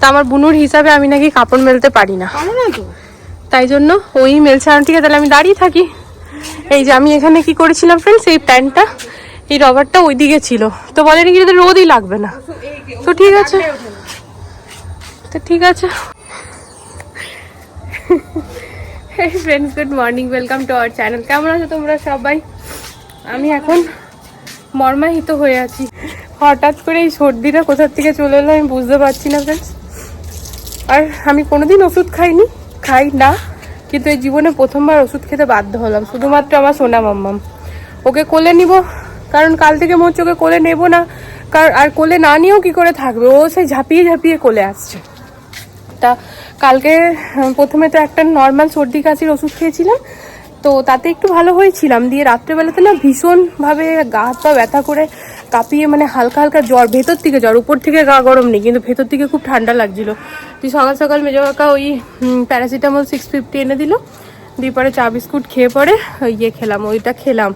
তা আমার বুনুর হিসাবে আমি নাকি কাপড় মেলতে পারি না। তো? তাই জন্য ওই মেলছে আন্টিকে তাহলে আমি দাঁড়িয়ে থাকি। এই যে আমি এখানে কি করেছিলাম ফ্রেন্ডস এই প্যান্টটা এই রবারটা ওই দিকে ছিল। তো বলে নাকি যদি রোদই লাগবে না। তো ঠিক আছে। তো ঠিক আছে। এই friends good morning welcome to our channel কেমন আছো তোমরা সবাই? আমি এখন মর্মাহিত হয়ে আছি। হঠাৎ করে এই সর্দিটা কোথার থেকে চলে এলো আমি বুঝতে পারছি না ফ্রেন্ডস আর আমি কোনোদিন ওষুধ খাইনি, খাই না, কিন্তু এই জীবনে প্রথমবার ওষুধ খেতে বাধ্য হলাম, শুধুমাত্র আমার সোনা মাম্মাম। ওকে কোলে নিব, কারণ কাল থেকে মনে হচ্ছে ওকে কোলে নেব না কারণ আর কোলে না নিয়েও কি করে থাকবে? ও সেই ঝাঁপিয়ে ঝাঁপিয়ে কোলে আসছে। তা কালকে প্রথমে তো একটা নর্মাল সর্দি কাশির ওষুধ খেয়েছিলাম, তো তাতে একটু ভালো হয়েছিলাম, দিয়ে রাত্রেবেলাতে না ভীষণভাবে গা হাত পা ব্যথা করে কাঁপিয়ে মানে হালকা হালকা জ্বর, ভেতর থেকে জ্বর, উপর থেকে গা গরম নেই, কিন্তু ভেতর থেকে খুব ঠান্ডা লাগছিল। তুই সকাল সকাল মেজো কাকা ওই প্যারাসিটামল সিক্স ফিফটি এনে দিল, দিয়ে পরে চা বিস্কুট খেয়ে পরে ইয়ে খেলাম, ওইটা খেলাম।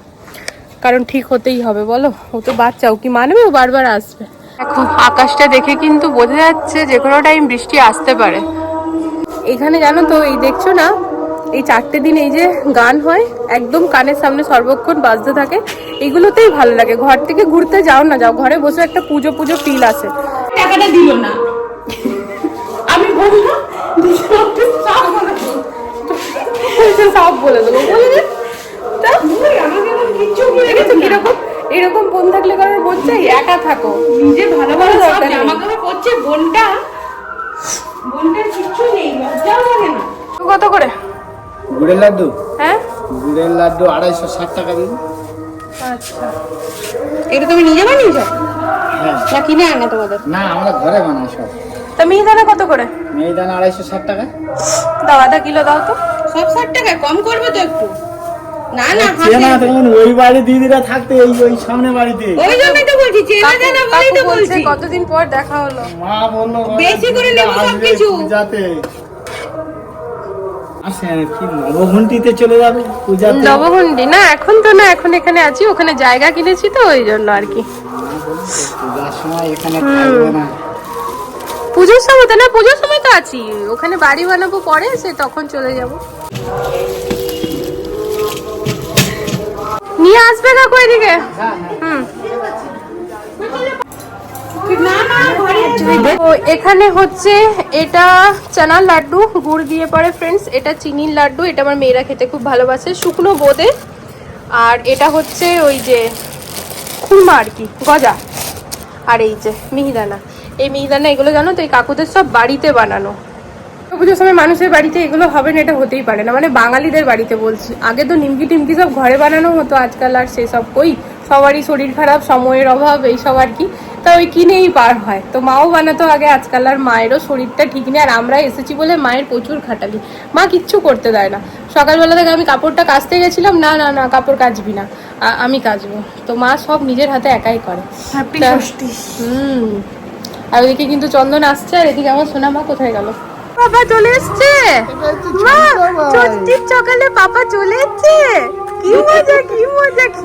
কারণ ঠিক হতেই হবে, বলো? ও তো বাচ্চা, ও কি মানবে? ও বারবার আসবে। দেখো আকাশটা দেখে কিন্তু বোঝা যাচ্ছে যে কোনো টাইম বৃষ্টি আসতে পারে। এখানে জানো তো, এই দেখছ না এই চারটে দিন এই যে গান হয় একদম কানের সামনে সর্বক্ষণ বাজতে থাকে। এগুলোতেই ভালো লাগে। ঘর থেকে ঘুরতে যাও না যাও ঘরে বসে একটা পুজো পুজো ফিল আসে টাকাটা দিল না। আমি বললাম সব বলে দেবো। বলে দে আমাকে কীরকম এরকম বোন থাকলে কারোর বোন চাই একা থাকো। নিজে ভালো ভালো দরকার। জামা কাপড় বোনটা বোনটার কিচ্ছু নেই লজ্জাও লাগে না। কত করে? গুড়ের লাড্ডু? হ্যাঁ? গুড়ের লাড্ডু আড়াইশো ষাট টাকা দিন। আচ্ছা। এটা তুমি নিজে বানিয়েছো? হ্যাঁ। না কিনে আনে তোমাদের? না আমরা ঘরে বানাই সব। তা মিহিদানা কত করে? মেয়েদানা আড়াইশো ষাট টাকা। দাও আধা কিলো দাও তো। সব ষাট টাকায় কম করবে তো একটু। না না চেনা তখন ওই বাড়ি দিদিরা থাকতে এই ওই সামনে বাড়িতে। ওই জন্যই তো বলছি চেনা জানা বলেই তো বলছি কতদিন পর দেখা হলো? মা বলল বেশি করে নেব আসে কি নবঘন্টিতে চলে যাবে পূজাতে। না এখন তো না এখন এখানে আছি ওখানে জায়গা কিনেছি তো ওই জন্য আর কি। পূজার সময় না। তো না পুজোর সময় তো আছি। ওখানে বাড়ি বানাবো পরে সে তখন চলে যাব। নিয়ে আসবে কাকু এদিকে? হুম তো এখানে হচ্ছে এটা চানার লাড্ডু গুড় দিয়ে পরে ফ্রেন্ডস এটা চিনির লাড্ডু এটা আমার মেয়েরা খেতে খুব ভালোবাসে শুকনো বোঁদে। আর এটা হচ্ছে ওই যে খুরমা আর কি গজা। আর এই যে মিহিদানা। এই মিহিদানা এগুলো জানো তো এই কাকুদের সব বাড়িতে বানানো। পুজোর সময় মানুষের বাড়িতে এগুলো হবে না এটা হতেই পারে না। মানে বাঙালিদের বাড়িতে বলছি। আগে তো নিমকি টিমকি সব ঘরে বানানো হতো আজকাল আর সেসব কই। সবারই শরীর খারাপ সময়ের অভাব এইসব আর কি। তা ওই কিনেই পার হয়। তো মাও বানাতো আগে আজকাল আর মায়েরও শরীরটা ঠিক নেই। আর আমরা এসেছি বলে মায়ের প্রচুর খাটালি। মা কিচ্ছু করতে দেয় না। সকালবেলা থেকে আমি কাপড়টা কাচতে গেছিলাম। না না না কাপড় কাচবি না। আমি কাচবো। তো মা সব নিজের হাতে একাই করে। হুম। আর ওইদিকে কিন্তু চন্দন আসছে। আর এদিকে আমার সোনা মা কোথায় গেল? পাপা চলে এসছে? মা ষষ্ঠীর সকালে পাপা চলে এসছে? কি মজা কি মজা কি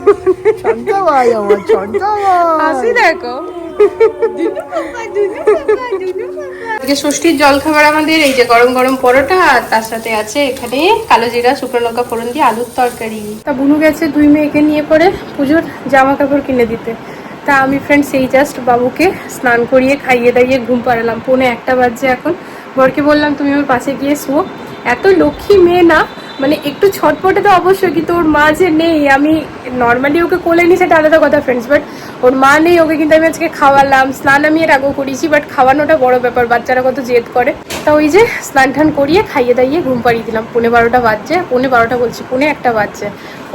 হাসি দেখো। ষষ্ঠীর জলখাবার আমাদের এই যে গরম গরম পরোটা আর তার সাথে আছে এখানে কালো জিরা শুকনো লঙ্কা ফোড়ন দিয়ে আলুর তরকারি। তা বুনু গেছে দুই মেয়েকে নিয়ে পরে পুজোর জামা কাপড় কিনে দিতে। তা আমি ফ্রেন্ড সেই জাস্ট বাবুকে স্নান করিয়ে খাইয়ে দাইয়ে ঘুম পাড়ালাম। পৌনে একটা বাজছে এখন। বরকে বললাম তুমি ওর পাশে গিয়ে শুও এত লক্ষ্মী মেয়ে না মানে একটু ছটপটে তো অবশ্যই, কিন্তু ওর মা যে নেই, আমি নর্মালি ওকে কোলে নিই সেটা আলাদা কথা ফ্রেন্ডস বাট ওর মা নেই, ওকে কিন্তু আমি আজকে খাওয়ালাম, স্নান আমি এর আগেও করিয়েছি বাট খাওয়ানোটা বড় ব্যাপার, বাচ্চারা কত জেদ করে। তা ওই যে স্নান টান করিয়ে খাইয়ে দাইয়ে ঘুম পাড়িয়ে দিলাম, পৌনে বারোটা বাজছে, পৌনে বারোটা বলছি, পৌনে একটা বাজছে।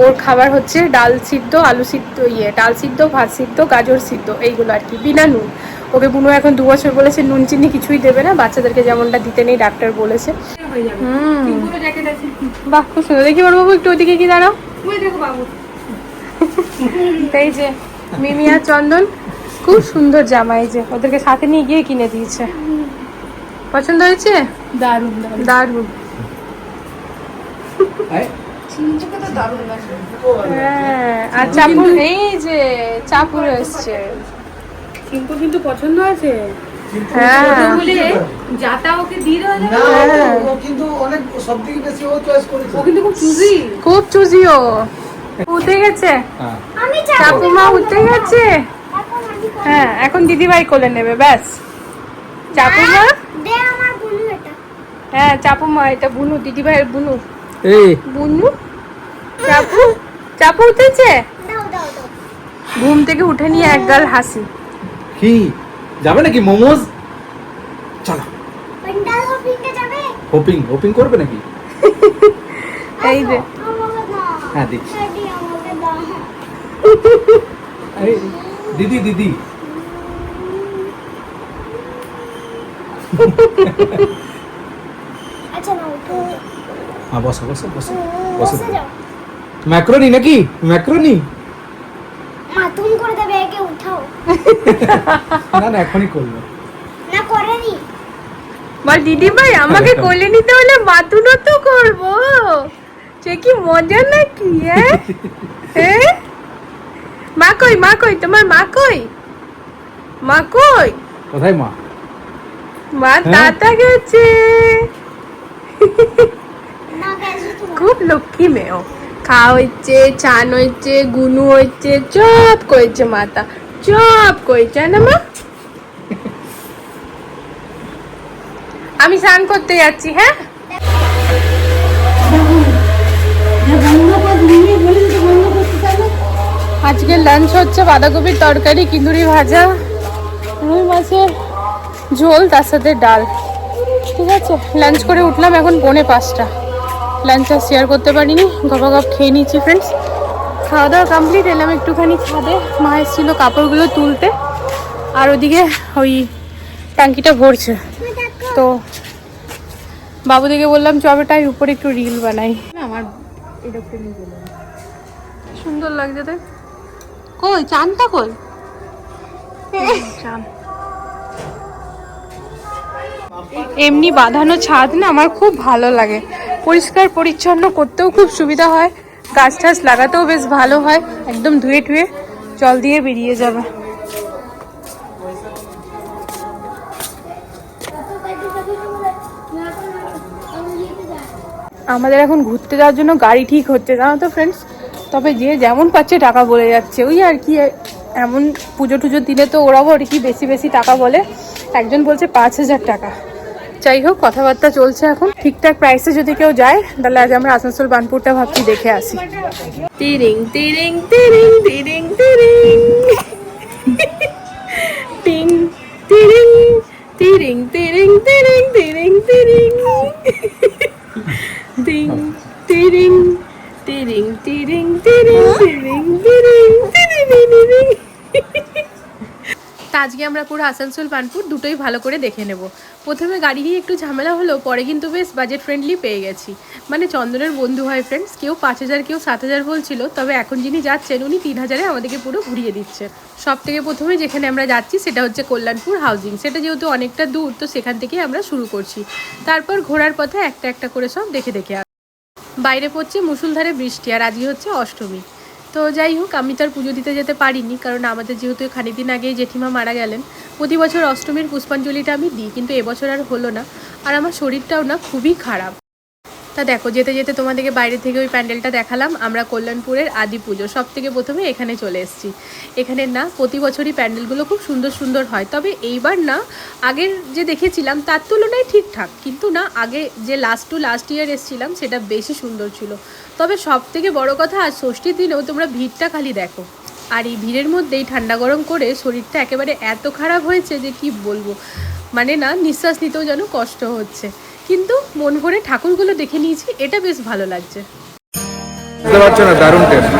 ওর খাবার হচ্ছে ডাল সিদ্ধ, আলু সিদ্ধ ইয়ে ডাল সিদ্ধ, ভাত সিদ্ধ, গাজর সিদ্ধ, এইগুলো আর কি, বিনা নুন। ওকে বুনু এখন দু বছর বলেছে নুন চিনি কিছুই দেবে না, বাচ্চাদেরকে যেমনটা দিতে নেই ডাক্তার বলেছে। হুম। পুরো জ্যাকেট আছে। বাহ খুব সুন্দর। দেখি বড় বাবু একটু ওদিকে কি দাঁড়াও। ওই দেখো বাবু। এই যে মিমি আর চন্দন খুব সুন্দর জামা এই যে। ওদেরকে সাথে নিয়ে গিয়ে কিনে দিয়েছে। পছন্দ হয়েছে? দারুণ দারুণ। হ্যাঁ আর চাপুর এই যে চাপুর এসছে। কিন্তু কিন্তু পছন্দ আছে। হ্যাঁ। খুব চুজি ও। উঠে গেছে। চাপুমা উঠে গেছে। হ্যাঁ এখন দিদিভাই কোলে নেবে ব্যাস। চাপুমা হ্যাঁ চাপুমা এটা বুনু দিদিভাইয়ের বুনু। বুনু? চাপু? চাপু উঠেছে? ঘুম থেকে উঠে নিয়ে একগাল হাসি। কি? যাবে নাকি মোমোজ? চলো। হোপিং হোপিং করবে নাকি? এই যে। হ্যাঁ দিচ্ছি। দিদি দিদি। হ্যাঁ বসো বসো বসো। বসো ম্যাক্রোনি নাকি? ম্যাক্রোনি উঠাও না না এখনই করব। না করেনি বল দিদিভাই আমাকে কোলে নিতে হলে তো করব। সে কি মজা নাকি হ্যাঁ? মা কই মা কই তোমার মা কই? মা কই? কোথায় মা? মা হ্যাঁ? দাদা গেছে। মা গেছে তোমার খুব লক্ষ্মী মেয়েও খাওয়া হচ্ছে চান হচ্ছে গুনু হচ্ছে চপ করেছে মাতা। চপ কই না মা? আমি স্নান করতে যাচ্ছি হ্যাঁ? আজকে লাঞ্চ হচ্ছে বাঁধাকপির তরকারি, কিন্দুরি ভাজা, রুই মাছের ঝোল, তার সাথে ডাল। ঠিক আছে? লাঞ্চ করে উঠলাম এখন পৌনে পাঁচটা। লাঞ্চ আর শেয়ার করতে পারিনি, গপা গপ খেয়ে নিচ্ছি ফ্রেন্ডস খাওয়া দাওয়া কমপ্লিট এলাম একটুখানি ছাদে মা এসেছিল কাপড়গুলো তুলতে, আর ওদিকে ওই ট্যাঙ্কিটা ভরছে। তো বাবুদিকে বললাম চবেটাই উপরে একটু রিল বানাই। আমার সুন্দর লাগছে তাই। কই, চানটা কই? চান। এমনি বাঁধানো ছাদ না, আমার খুব ভালো লাগে। পরিষ্কার, পরিচ্ছন্ন, করতেও খুব সুবিধা হয়। গাছ টাছ লাগাতেও বেশ ভালো হয়। একদম ধুয়ে টুয়ে জল দিয়ে বেরিয়ে যাবে। আমাদের এখন ঘুরতে যাওয়ার জন্য গাড়ি ঠিক হচ্ছে, জানো তো ফ্রেন্ডস তবে যে যেমন পাচ্ছে টাকা বলে যাচ্ছে। ওই আর কি, এমন পুজো টুজো দিলে তো ওরাও আর কি বেশি বেশি টাকা বলে। একজন বলছে পাঁচ হাজার টাকা। যাই হোক কথাবার্তা চলছে এখন ঠিকঠাক প্রাইসে যদি কেউ যায় তাহলে আজ আমরা আসানসোল বানপুরটা ভাবছি দেখে আসি তিরিং তিরিং তিরিং তিরিং তিরিং টিং তিরিং তিরিং তিরিং তিরিং তিরিং তিরিং তিরিং তিরিং তিরিং তিরিং তিরিং তিরিং তিরিং তা আজকে আমরা পুরো আসানসোল বানপুর দুটোই ভালো করে দেখে নেব। প্রথমে গাড়ি নিয়ে একটু ঝামেলা হলো, পরে কিন্তু বেশ বাজেট ফ্রেন্ডলি পেয়ে গেছি। মানে চন্দনের বন্ধু হয় ফ্রেন্ডস কেউ পাঁচ হাজার, কেউ সাত হাজার বলছিল, তবে এখন যিনি যাচ্ছেন উনি তিন হাজারে আমাদেরকে পুরো ঘুরিয়ে দিচ্ছেন সব থেকে প্রথমে যেখানে আমরা যাচ্ছি সেটা হচ্ছে কল্যাণপুর হাউজিং সেটা যেহেতু অনেকটা দূর, তো সেখান থেকেই আমরা শুরু করছি। তারপর ঘোরার পথে একটা একটা করে সব দেখে দেখে বাইরে পড়ছে মুসুলধারে বৃষ্টি, আর আজকে হচ্ছে অষ্টমী। তো যাই হোক, আমি তো আর পুজো দিতে যেতে পারিনি, কারণ আমাদের যেহেতু খানিকদিন আগে জেঠিমা মারা গেলেন, প্রতি বছর অষ্টমীর পুষ্পাঞ্জলিটা আমি দিই, কিন্তু এবছর আর হলো না। আর আমার শরীরটাও না খুবই খারাপ। তা দেখো, যেতে যেতে তোমাদেরকে বাইরে থেকে ওই প্যান্ডেলটা দেখালাম, আমরা কল্যাণপুরের আদি পুজো সব থেকে প্রথমে এখানে চলে এসেছি। এখানে না প্রতি বছরই প্যান্ডেলগুলো খুব সুন্দর সুন্দর হয়, তবে এইবার না আগের যে দেখেছিলাম তার তুলনায় ঠিকঠাক, কিন্তু না আগে যে লাস্ট টু লাস্ট ইয়ার এসেছিলাম, সেটা বেশি সুন্দর ছিল। তবে সব থেকে বড় কথা আজ ষষ্ঠীর দিনেও তোমরা ভিড়টা খালি দেখো। আর এই ভিড়ের মধ্যেই ঠান্ডা গরম করে শরীরটা একেবারে এত খারাপ হয়েছে যে কি বলব? মানে না নিঃশ্বাস নিতেও যেন কষ্ট হচ্ছে। কিন্তু মন ভরে ঠাকুরগুলো দেখে নিয়েছি এটা বেশ ভালো লাগছে। বুঝতে না দারুণ টেস্ট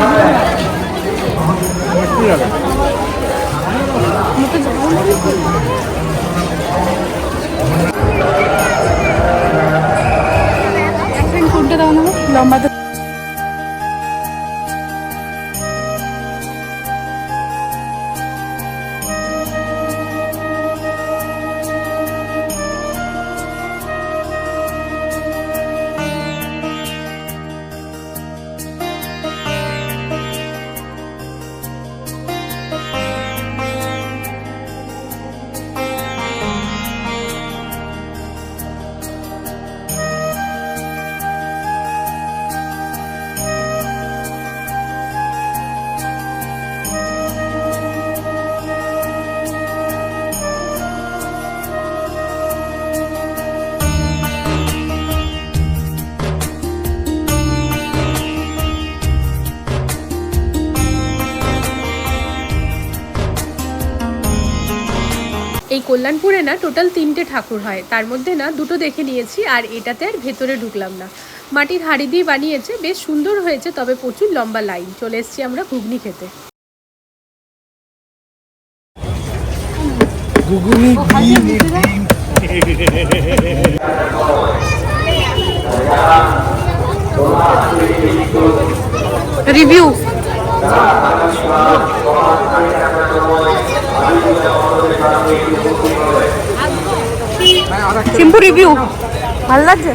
কোনটা দাও না লম্বা এই কল্যাণপুরে না টোটাল তিনটে ঠাকুর হয়। তার মধ্যে না দুটো দেখে নিয়েছি আর এটাতে আর ভেতরে ঢুকলাম না। মাটির হাড়ি দিয়ে বানিয়েছে বেশ সুন্দর হয়েছে তবে প্রচুর লম্বা লাইন। চলে এসেছি আমরা ঘুগনি খেতে। রিভিউ সিম্পু রিভিউ ভালো লাগছে?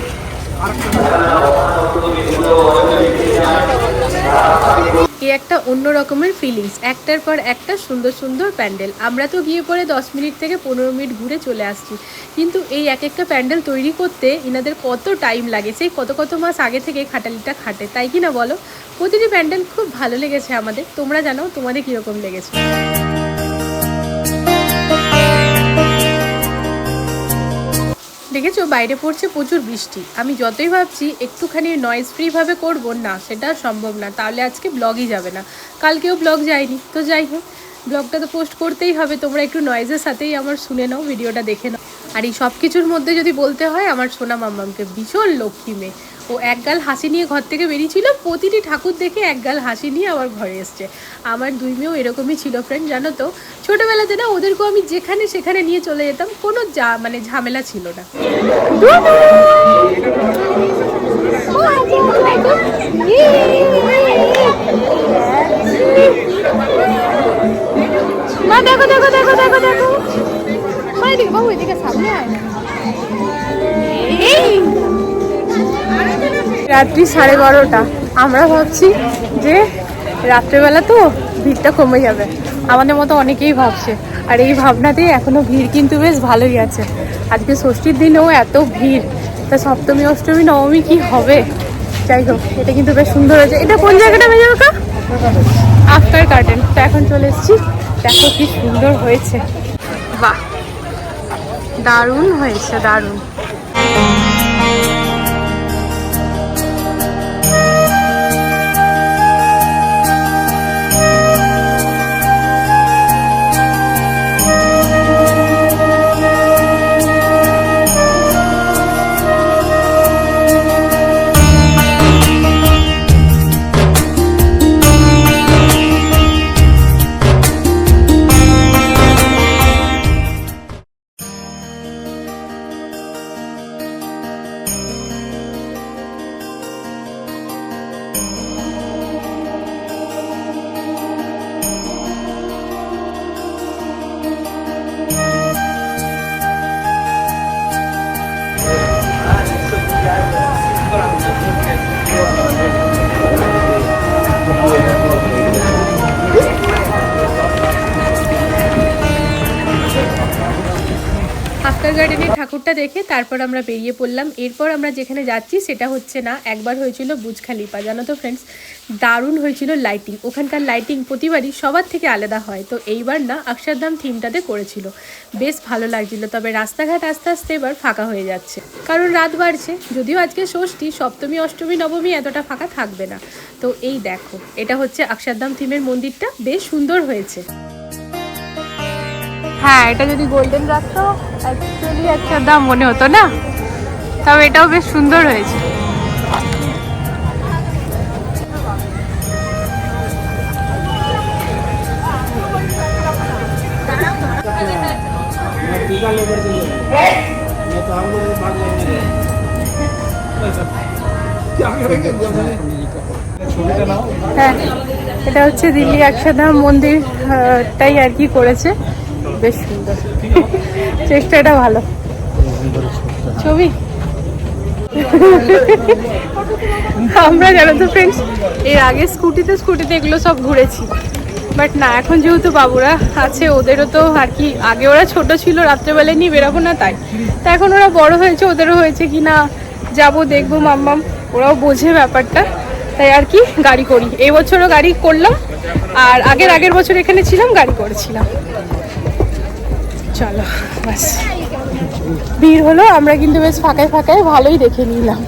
এ একটা অন্য রকমের ফিলিংস একটার পর একটা সুন্দর সুন্দর প্যান্ডেল। আমরা তো গিয়ে পরে দশ মিনিট থেকে পনেরো মিনিট ঘুরে চলে আসছি। কিন্তু এই এক একটা প্যান্ডেল তৈরি করতে এনাদের কত টাইম লাগে? সেই কত কত মাস আগে থেকে খাটালিটা খাটে। তাই কি না বলো? প্রতিটি প্যান্ডেল খুব ভালো লেগেছে আমাদের। তোমরা জানো তোমাদের কীরকম লেগেছে। দেখেছ? বাইরে পড়ছে প্রচুর বৃষ্টি। আমি যতই ভাবছি একটুখানি নয়েজ ফ্রিভাবে করব, না, সেটা সম্ভব না। তাহলে আজকে ব্লগই যাবে না। কালকেও ব্লগ যায়নি। তো যাই হোক ব্লগটা তো পোস্ট করতেই হবে। তোমরা একটু নয়েজের সাথেই আমার শুনে নাও ভিডিওটা দেখে নাও। আর এই সব কিছুর মধ্যে যদি বলতে হয়, আমার সোনা মাম্মামকে ভীষণ লক্ষ্মী মেয়ে। ও একগাল হাসি নিয়ে ঘর থেকে বেরিয়েছিল। প্রতিটি ঠাকুর দেখে একগাল হাসি নিয়ে আবার ঘরে এসছে। আমার দুই মেয়েও এরকমই ছিল ফ্রেন্ড জানো তো? ছোটোবেলাতে না ওদেরকেও আমি যেখানে সেখানে নিয়ে চলে যেতাম, কোনো যা মানে ঝামেলা ছিল না। দেখো দেখো দেখো দেখো দেখো। এদিকে বাবু এদিকে সামনে আয় রাত্রি সাড়ে বারোটা। আমরা ভাবছি যে রাত্রেবেলা তো ভিড়টা কমে যাবে। আমাদের মতো অনেকেই ভাবছে। আর এই ভাবনাতেই এখনও ভিড় কিন্তু বেশ ভালোই আছে। আজকে ষষ্ঠীর দিনেও এত ভিড়। তা সপ্তমী, অষ্টমী, নবমী কি হবে? যাই হোক, এটা কিন্তু বেশ সুন্দর হয়েছে। এটা কোন জায়গাটা বেজে ওটা আফটার গার্ডেন। তো এখন চলে এসেছি। দেখো কি সুন্দর হয়েছে। বাহ, দারুণ হয়েছে, দারুণ। গার্ডেনের ঠাকুরটা দেখে তারপর আমরা বেরিয়ে পড়লাম। এরপর আমরা যেখানে যাচ্ছি সেটা হচ্ছে না, একবার হয়েছিল বুজ খালিফা জানো তো ফ্রেন্ডস দারুণ হয়েছিল লাইটিং ওখানকার লাইটিং প্রতিবারই সবার থেকে আলাদা হয়। তো এইবার না অক্ষরধাম থিমটাতে করেছিল। বেশ ভালো লাগছিল, তবে রাস্তাঘাট আস্তে আস্তে এবার ফাঁকা হয়ে যাচ্ছে। কারণ রাত বাড়ছে, যদিও আজকে ষষ্ঠী, সপ্তমী, অষ্টমী, নবমী এতটা ফাঁকা থাকবে না। তো এই দেখো, এটা হচ্ছে অক্ষরধাম থিমের মন্দিরটা, বেশ সুন্দর হয়েছে। হ্যাঁ এটা যদি গোল্ডেন রাখতো অ্যাকচুয়ালি একটা দাম মনে হতো না। তবে এটাও বেশ সুন্দর হয়েছে। হ্যাঁ এটা হচ্ছে দিল্লি একসাধাম মন্দিরটাই আর কি করেছে। বেশ সুন্দর। চেষ্টাটা ভালো। ছবি? আমরা জানো তো ফ্রেন্ডস এর আগে স্কুটিতে স্কুটিতে এগুলো সব ঘুরেছি। বাট না, এখন যেহেতু বাবুরা আছে, ওদেরও তো আর কি, আগে ওরা ছোট ছিল, রাত্রেবেলায় নিয়ে বেরোবো না তাই। তা এখন ওরা বড় হয়েছে, ওদেরও হয়েছে কি না, যাব, দেখব, মাম্মাম, ওরাও বোঝে ব্যাপারটা। তাই আর কি, গাড়ি করি। এবছরও গাড়ি করলাম, আর আগের আগের বছর এখানে ছিলাম, গাড়ি করেছিলাম। চলো, বাস। ভিড় হলো, আমরা কিন্তু বেশ ফাঁকায় ফাঁকায় ভালোই দেখে নিলাম।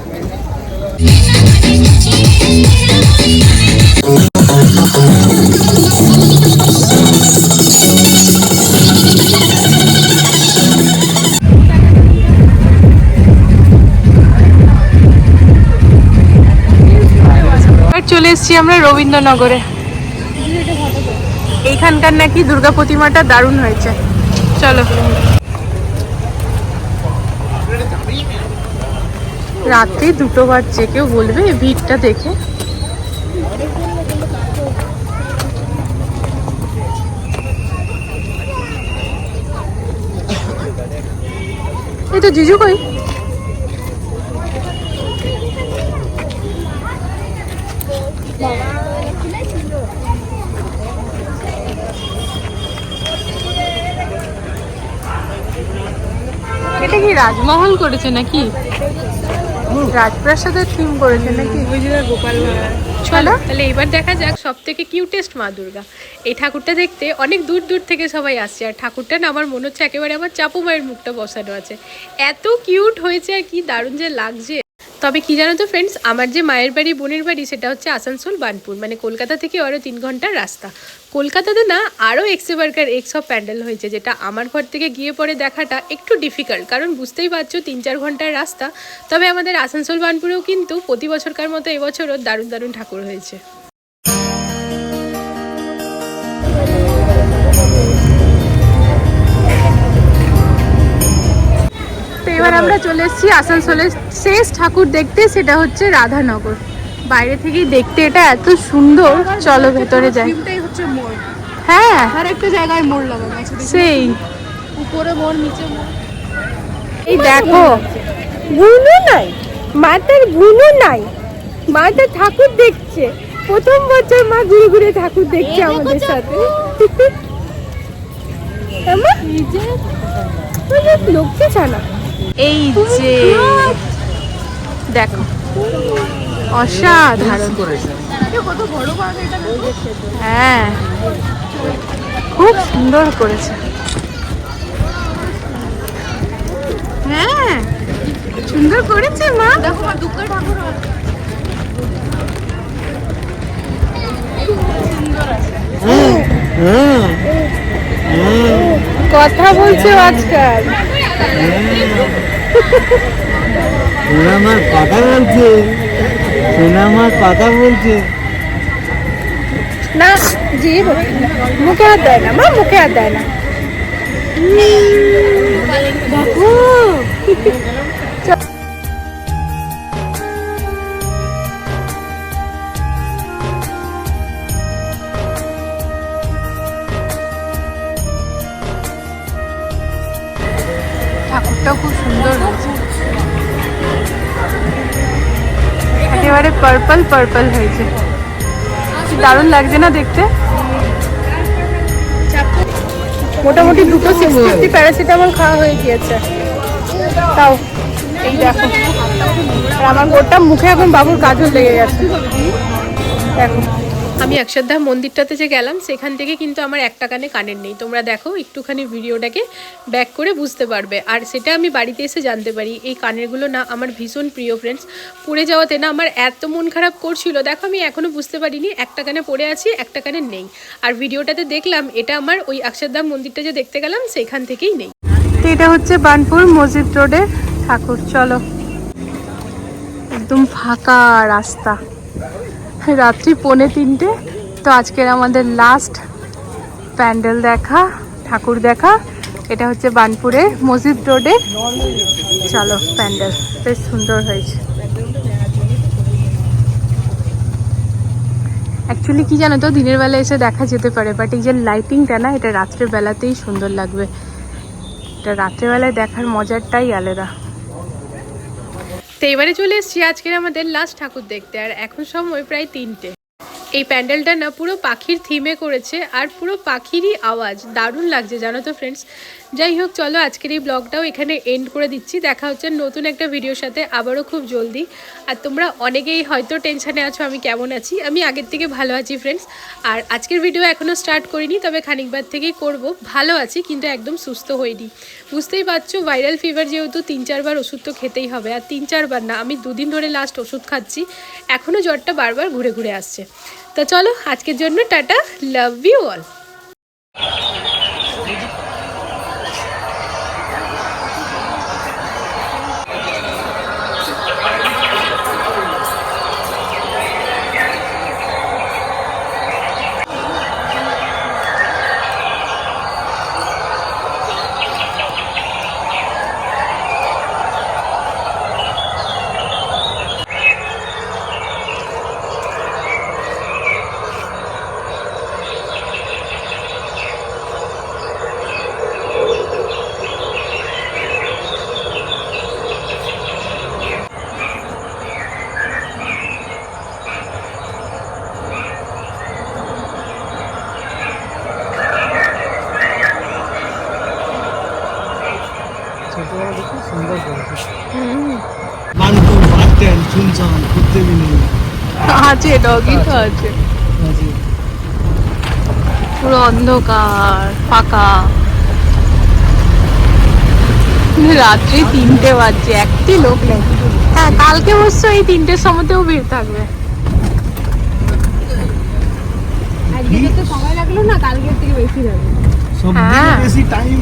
চলে এসছি আমরা রবীন্দ্রনগরে। এইখানকার নাকি দুর্গা প্রতিমাটা দারুণ হয়েছে। চলো। রাত্রি দুটো বাজছে কেউ বলবে ভিড়টা দেখে। এই তো জিজু কই? এটা কি রাজমহল করেছে নাকি? রাজপ্রাসাদের থিম করেছে নাকি? গোপাল চলো তাহলে এবার দেখা যাক সব থেকে কিউটেস্ট মা দুর্গা। এই ঠাকুরটা দেখতে অনেক দূর দূর থেকে সবাই আসছে আর ঠাকুরটা না আমার মনে হচ্ছে একেবারে আমার চাপু মায়ের মুখটা বসানো আছে। এত কিউট হয়েছে আর কি দারুণ যে লাগছে। তবে কি জানো তো ফ্রেন্ডস আমার যে মায়ের বাড়ি, বোনের বাড়ি, সেটা হচ্ছে আসানসোল বানপুর মানে কলকাতা থেকে আরও তিন ঘণ্টার রাস্তা। কলকাতাতে না আরও এক্সে বার্কার এক্স অফ প্যান্ডেল হয়েছে, যেটা আমার ঘর থেকে গিয়ে পরে দেখাটা একটু ডিফিকাল্ট কারণ বুঝতেই পারছ, তিন চার ঘণ্টার রাস্তা। তবে আমাদের আসানসোল বানপুরেও কিন্তু প্রতি বছরকার মতো এবছরও দারুণ দারুণ ঠাকুর হয়েছে। আমরা চলে এসেছি আসানসোলের শেষ ঠাকুর দেখতে সেটা হচ্ছে রাধানগর। বাইরে থেকেই দেখতে এটা এত সুন্দর। চলো ভেতরে যাই। থিমটাই হচ্ছে মোড়। হ্যাঁ। আর একটা জায়গায় মোড় লাগানো আছে সেই। উপরে মোড় নিচে মোড়। এই দেখো বুনু নাই। মাতার বুনু নাই। মাটা ঠাকুর দেখছে। প্রথম বছর মা ঘুরে ঘুরে ঠাকুর দেখছে আমাদের সাথে। আমার লক্ষ্মী ছানা। এই যে দেখো, অসাধারণ। হ্যাঁ খুব সুন্দর করেছে। হ্যাঁ সুন্দর করেছে মা। দেখো মা দুর্গা কথা বলছে আজকাল। আমার কথা বলছে আমার কথা বলছে। না জি মুখে হাত দেয় না মা মুখে হাত দেয় না। দেখো। ঠাকুরটা খুব সুন্দর হয়েছে একেবারে পার্পল পার্পল হয়েছে। দারুণ লাগছে না দেখতে? মোটামুটি দুটো সিক্স ফিফটি প্যারাসিটামল খাওয়া হয়ে গিয়েছে। তাও এই দেখো। আর আমার গোটা মুখে এখন বাবুর কাজল লেগে গেছে। দেখো। আমি অক্ষরধাম মন্দিরটাতে যে গেলাম, সেখান থেকে কিন্তু আমার একটা কানে কানের নেই। তোমরা দেখো, একটুখানি ভিডিওটাকে ব্যাক করে বুঝতে পারবে। আর সেটা আমি বাড়িতে এসে জানতে পারি, এই কানেরগুলো না আমার ভীষণ প্রিয় ফ্রেন্ডস পড়ে যাওয়াতে না আমার এত মন খারাপ করছিল। দেখো, আমি এখনও বুঝতে পারিনি একটা কানে পড়ে আছি একটা কানে নেই। আর ভিডিওটাতে দেখলাম, এটা আমার ওই অক্ষরধাম মন্দিরটা যে দেখতে গেলাম, সেখান থেকেই নেই। তো এটা হচ্ছে বানপুর মসজিদ রোডের ঠাকুর। চলো। একদম ফাঁকা রাস্তা। রাত্রি পৌনে তিনটে। তো আজকের আমাদের লাস্ট প্যান্ডেল দেখা, ঠাকুর দেখা। এটা হচ্ছে বানপুরের মসজিদ রোডে চলো, প্যান্ডেল বেশ সুন্দর হয়েছে। অ্যাকচুয়ালি কি জানো তো, দিনের বেলা এসে দেখা যেতে পারে বাট এই যে লাইটিংটা না, এটা রাত্রের বেলাতেই সুন্দর লাগবে। এটা রাত্রেবেলায় দেখার মজাটাই আলাদা। তো এবারে চলে এসেছি আজকের আমাদের লাস্ট ঠাকুর দেখতে, আর এখন সময় প্রায় তিনটে। এই প্যান্ডেলটা না পুরো পাখির থিমে করেছে, আর পুরো পাখিরই আওয়াজ, দারুণ লাগছে, জানো তো ফ্রেন্ডস যাই হোক, চলো আজকের এই ব্লগটাও এখানে এন্ড করে দিচ্ছি। দেখা হচ্ছে নতুন একটা ভিডিওর সাথে, আবারও খুব জলদি। আর তোমরা অনেকেই হয়তো টেনশানে আছো, আমি কেমন আছি? আমি আগের থেকে ভালো আছি ফ্রেন্ডস আর আজকের ভিডিও এখনও স্টার্ট করিনি, তবে খানিকবার থেকেই করব। ভালো আছি, কিন্তু একদম সুস্থ হইনি। বুঝতেই পারছ ভাইরাল ফিভার যেহেতু তিন চারবার ওষুধ তো খেতেই হবে, আর তিন চারবার না, আমি দুদিন ধরে লাস্ট ওষুধ খাচ্ছি। এখনও জ্বরটা বারবার ঘুরে ঘুরে আসছে। তো চলো, আজকের জন্য টাটা লাভ ইউ অল সুন্দর করেছে কানপুর বাস স্ট্যান্ড শুনছান ঘুরতে বিনি আছে। ডগি তো আছে পুরো অন্ধকার ফাঁকা। রাত্রি তিনটে বাজছে একটি লোক নেই। হ্যাঁ কালকে অবশ্য এই তিনটের সময়তেও ভিড় থাকবে। একদিকে তো সময় লাগল না কালকের থেকে বেশি সব হ্যাঁ। বেশি টাইম